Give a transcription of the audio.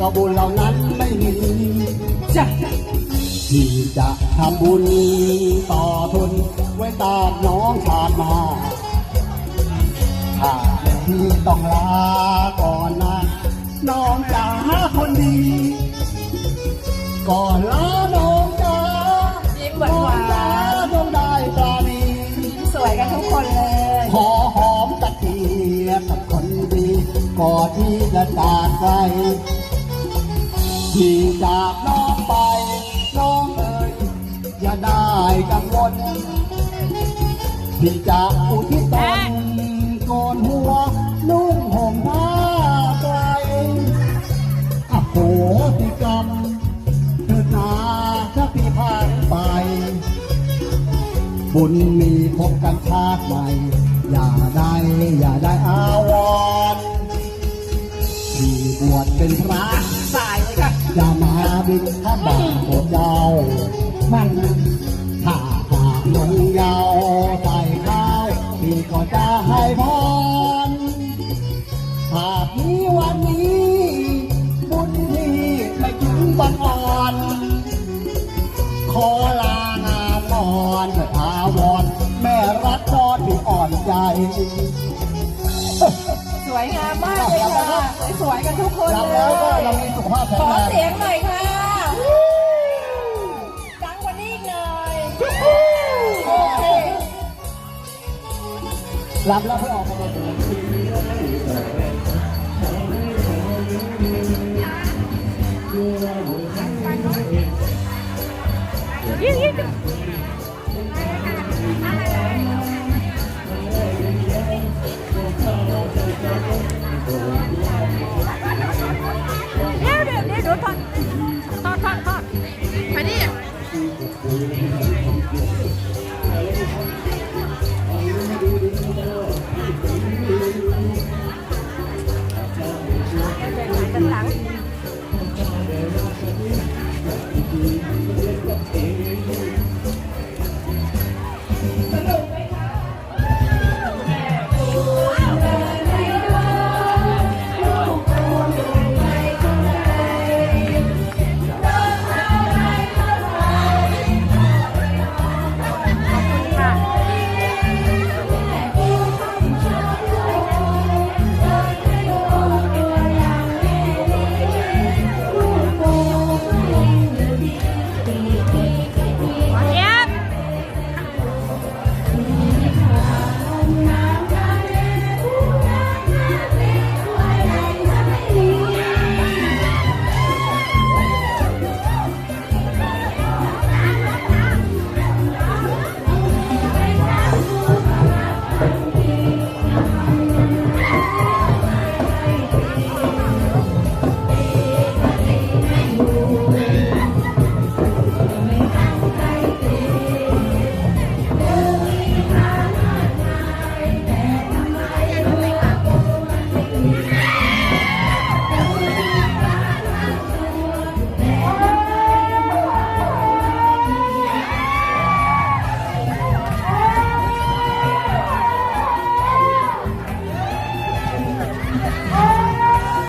ก็บุญเหล่านั้นไม่มีจ้ะที่จะทำบุญต่อทุนไว้ตามน้องชาติมาถ้าพี่ต้องลาก่อนนะน้องจ๋าคนดี ก่อนลาน้องจ๋ายิ้มหวานหวาน้องจ๋านต้องได้ปราณีสวยกันทุกคนเลย ขอหอมตะเกียบกับคนดีก่อนที่จะจากไป กังวลที่จะอุทิศตนโกนหัวนุ่งห่มผ้าไตรอโหสิกรรมเถิดนาถ้าพี่ผ่านไป บุญมีพบกันชาติใหม่ อย่าได้อย่าได้อาวรที่บวชเป็นพระสายเลยค่ะอย่ามาบินข้าบาทโปรดเยาวมัน วันนี้บุญที่ไม่ถึงบังอ่อน ขอลางานนอนเถิดอาวรณ์แม่รักจอดที่อ่อนใจ สวยงามมากเลยค่ะสวยๆกันทุกคนรับเลแล้วก็ยเรามีสุขภาพแข็ขงอแรง เสียงหน่อยค่ะดังกว่านี้อีกหน่อยโอเค รับแล้วเพื่อออกมาเป็น Yeah, yeah, yeah.